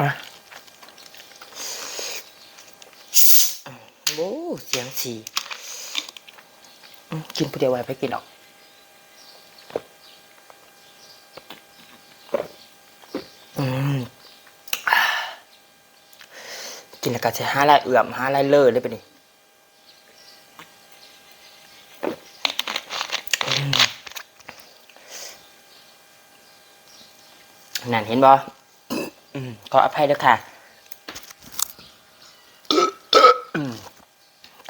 อะโอ้เสียงสีอืมกินผู้เดียวไว้ไปกินออกอืมกินแล้วก็จะหาอะไรเอื่อมหาอะไรเลอะได้ปะนี่นั่นเห็นบ่ ขออภัยด้วยค่ะ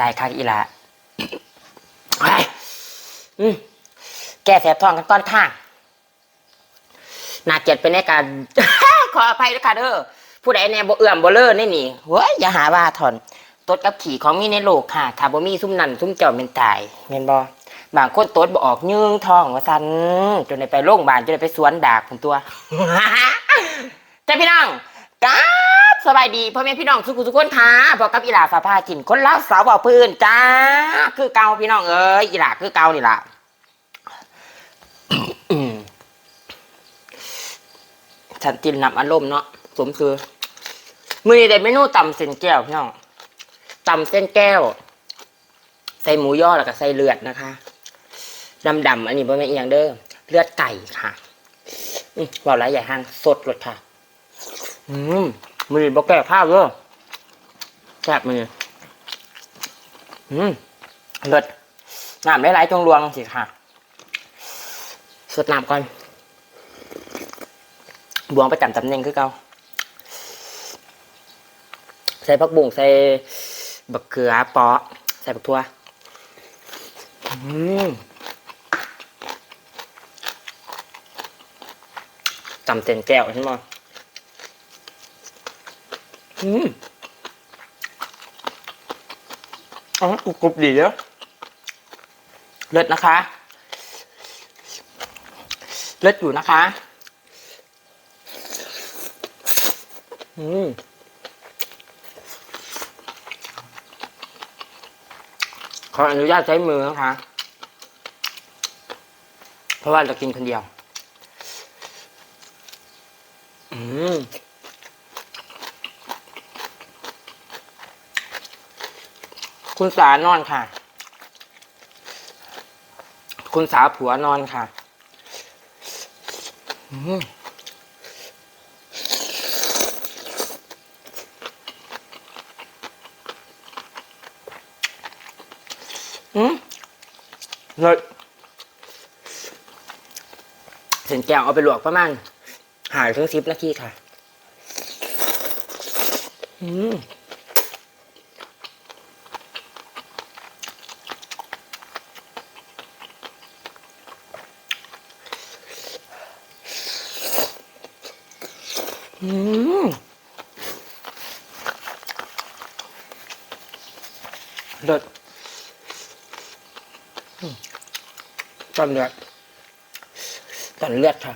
ตายคางอีละไอ้อืมแก้แสบท้องกันก้อนข้างนาเกียดเป็นในการ ขออภัยด้วยค่ะเด้อผู้ใดแน่บ่เอื่อมบ่เลอนี่นี่เฮ้ยอย่าหาว่าถอนตดกับขี่ของมีในโลกค่ะถ้าบ่มีซุ่มนั่นซุ่มเจ้าเป็นตายแม่นบ่บางคนตดบ่ออกยืงท้องว่าซั่นจนได้ไปโรงพยาบาลจนได้ไปสวนดากพุ่นตัว จ้าพี่น้องกราบสบายดีพ่อแม่พี่น้องทุกคนทุกคนค่ะบอกกับอีหลาสาพากินคนเล่าสาวบอกพื้นจ้า คือเกาพี่น้องเอ้ยอีหลาคือเกานี่ล่ะฉันจินนำอารมณ์เนาะสมคือมือนี้ได้เมนูตำเส้นแก้วพี่น้องตำเส้นแก้ว ใส่หมูย่อแล้วก็ใส่เลือดนะคะดำๆอันนี้บ่แม่นอียงเด้อเลือดไก่ค่ะอืมว่าไรใหญ่ห้างสดรสค่ะ อืมมือนี้บ่แก้ผ้าวเด้อแซ่บมืออืมเลือดน้ำได้หลายจงรวงสิค่ะสดน้ำก่อนบวงประจำตำแหน่งคือเก่าใส่ผักบุ้งใส่บักเขือปาะใส่บักทั่วอืมตำเต็นแก้วใช่ไหม อืมอ๋อกรุบกรุบดีเนาะเลิศนะคะ เลิศอยู่นะคะ อืมขออนุญาตใช้มือนะคะ เพราะว่าจะกินคนเดียว อืม คุณสานอนค่ะ คุณสาผัวนอนค่ะอืมเลยเส้นแก้วเอาไปลวกประมาณหายถึงสิบนาทีค่ะ อืม อืมเลิศตอนเลือดตอนเลือดค่ะ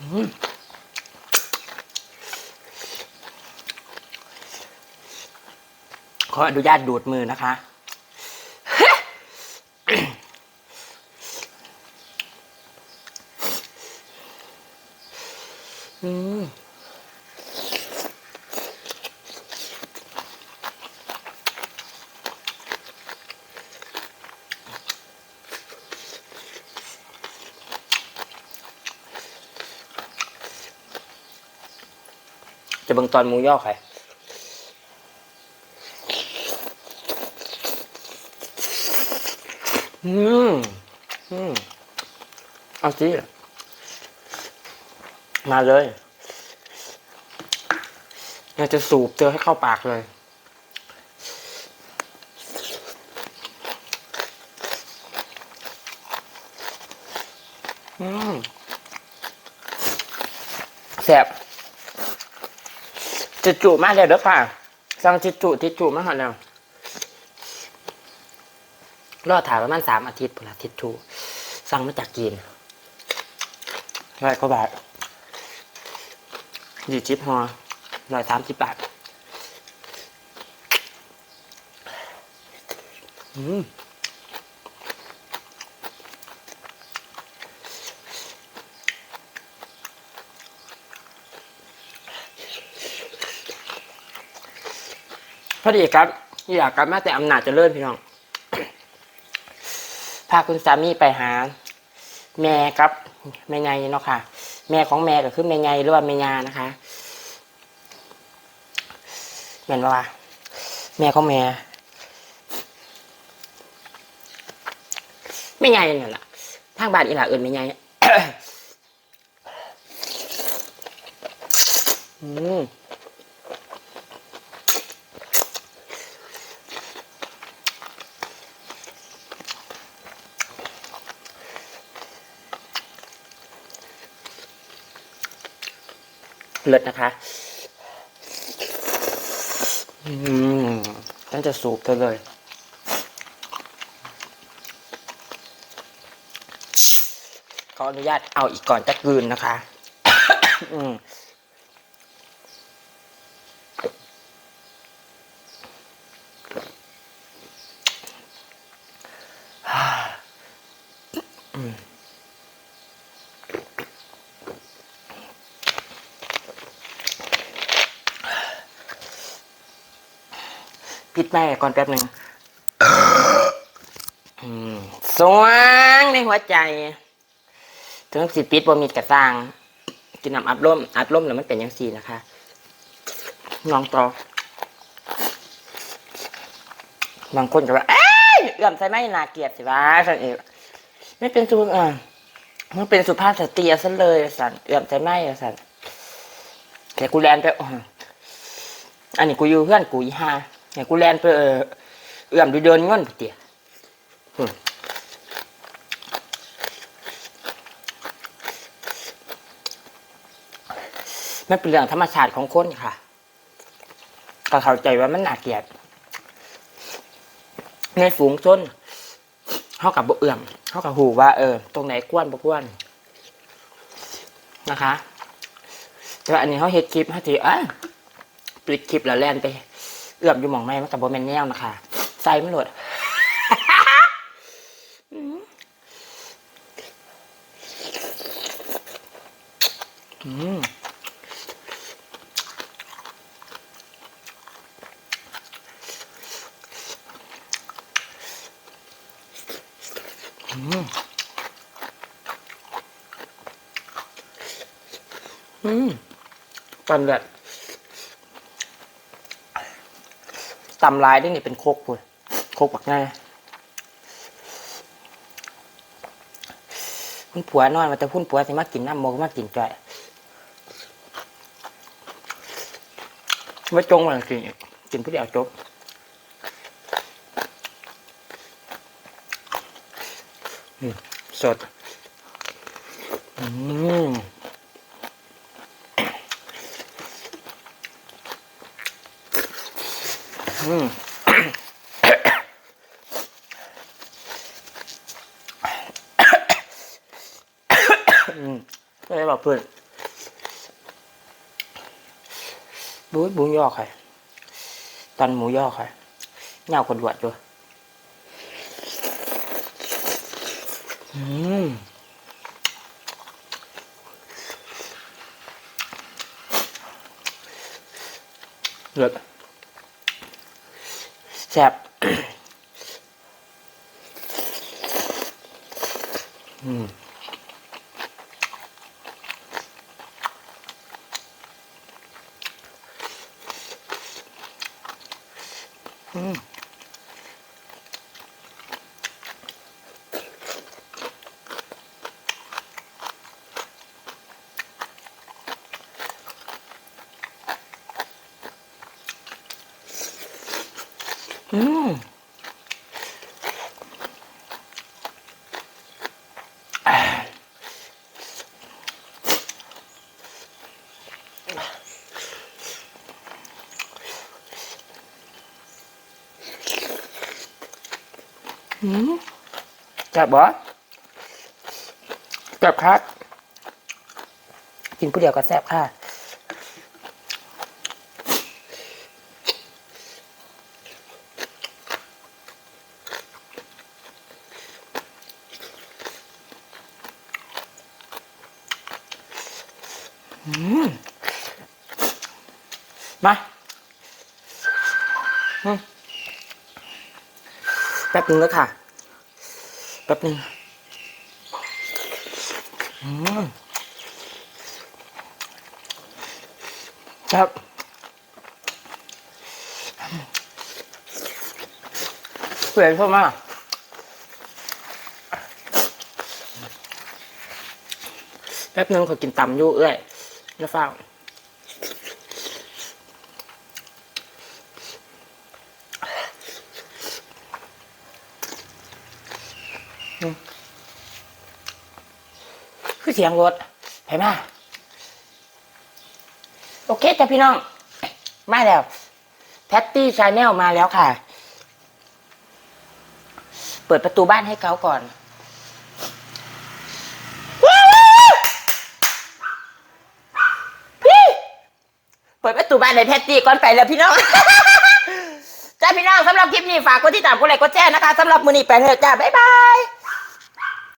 อืมขออนุญาตดูดมือนะคะ จะเบิ่งตอนหมูย่อไข่อืมอืมเอาสิมาเลยอยากจะสูบเจอให้เข้าปากเลย อืมแซ่บ จิจุมาแล้วเด้อค่ะ สั่งจิจุจิจุมาหาแล้วรอถ่ายประมาณสามอาทิตย์พุ่นละจิจุสั่งมาจากจีนร้อยกว่าบาทยี่จิบฮอร้อยสามสิบบาทอืม พอดีครับอยากกลับมาแต่อำนาจจะเลื่อนพี่น้อง พาคุณสามีไปหา แม่ครับแม่ไงเนาะค่ะ แม่ของแม่ก็คือแม่ไงหรือว่าแม่ยานะคะเหมือนว่า แม่ของแม่แม่ไงนั่นแหละทางบ้านอีหล่าเอื่นแม่ไงอืม เลิศนะคะอืมน่าจะสูบเธอเลย ขออนุญาตเอาอีกก่อนจะกลืนนะคะ อืม ปิดแม่ก่อนแป๊บหนึ่งอืมสว่างในหัวใจ ถึงสิปิดบ่มีกระซังกินน้ำอัดลมอัดลมแล้วมันเป็นยังสี่นะคะลองต่อบางคนก็ว่าเอ้ยเอื้อมใส่ไม่นาเกียดสิวะสันเองไม่เป็นสุอ่ามันเป็นสุภาพสตรีซะเลยสันเอื้อมใส่ไม่สันแต่กูแลนไปออันนี้กูอยู่เพื่อนกูอีห้า เนี่ยกูแลนไปเออเอื้อมดูเดินเงินเตี๋ยมันเป็นเรื่องธรรมชาติของคนค่ะ ก็เข้าใจว่ามันน่าเกลียดในฝูงชนเขากับบเอื่อมเขากับหูว่า เออ ตรงไหนกวนบกวนนะคะ แต่อันนี้เขาเฮ็ดคลิปให้ทีอะปิดคลิปแล้วแล่นไป เอื้อมอยู่หมองไม่มันกับโบแมนแนวนะคะใส่ไม่หลดอืมอืมตอนแบบ ตำลายได้วยนี่ยเป็นโคกปุ่นโคกแบบง่ายคุณผัวนอนมาแต่คุณผัวสิมากินน้ำโมก็มากินจ่อยไม่จงมันกินกินผู้เดียวจบสด อืม อืมอืมไม่ได้บอกเพื่อนบู๊บู๊ย่อใครตันหมูย่อใครเงาคนดวดจ้ะอืมเลิศ แซ่บอืมอืม จับบ่จับครับกินผู้เดียวก็แซ่บค่ะอืม มา อืม แป๊บนึงแล้วค่ะ แป๊บนึงครับเปลี่ยนเข้ามาแป๊บนึงขอกินตำยู่เอ้ยแล้วเฝ้า คือเสียงรถไปมาโอเคจ้ะพี่น้อง มาแล้ว แพตตี้ชาแนลมาแล้วค่ะ เปิดประตูบ้านให้เขาก่อนเปิดประตูบ้านในแพตตี้ก่อนไปแล้วพี่น้องจ้าพี่น้องสำหรับคลิปนี้ฝากกดติดตามกดไลค์กดแชร์นะคะสำหรับมือนี้ไปเถอะจ้าบ๊ายบาย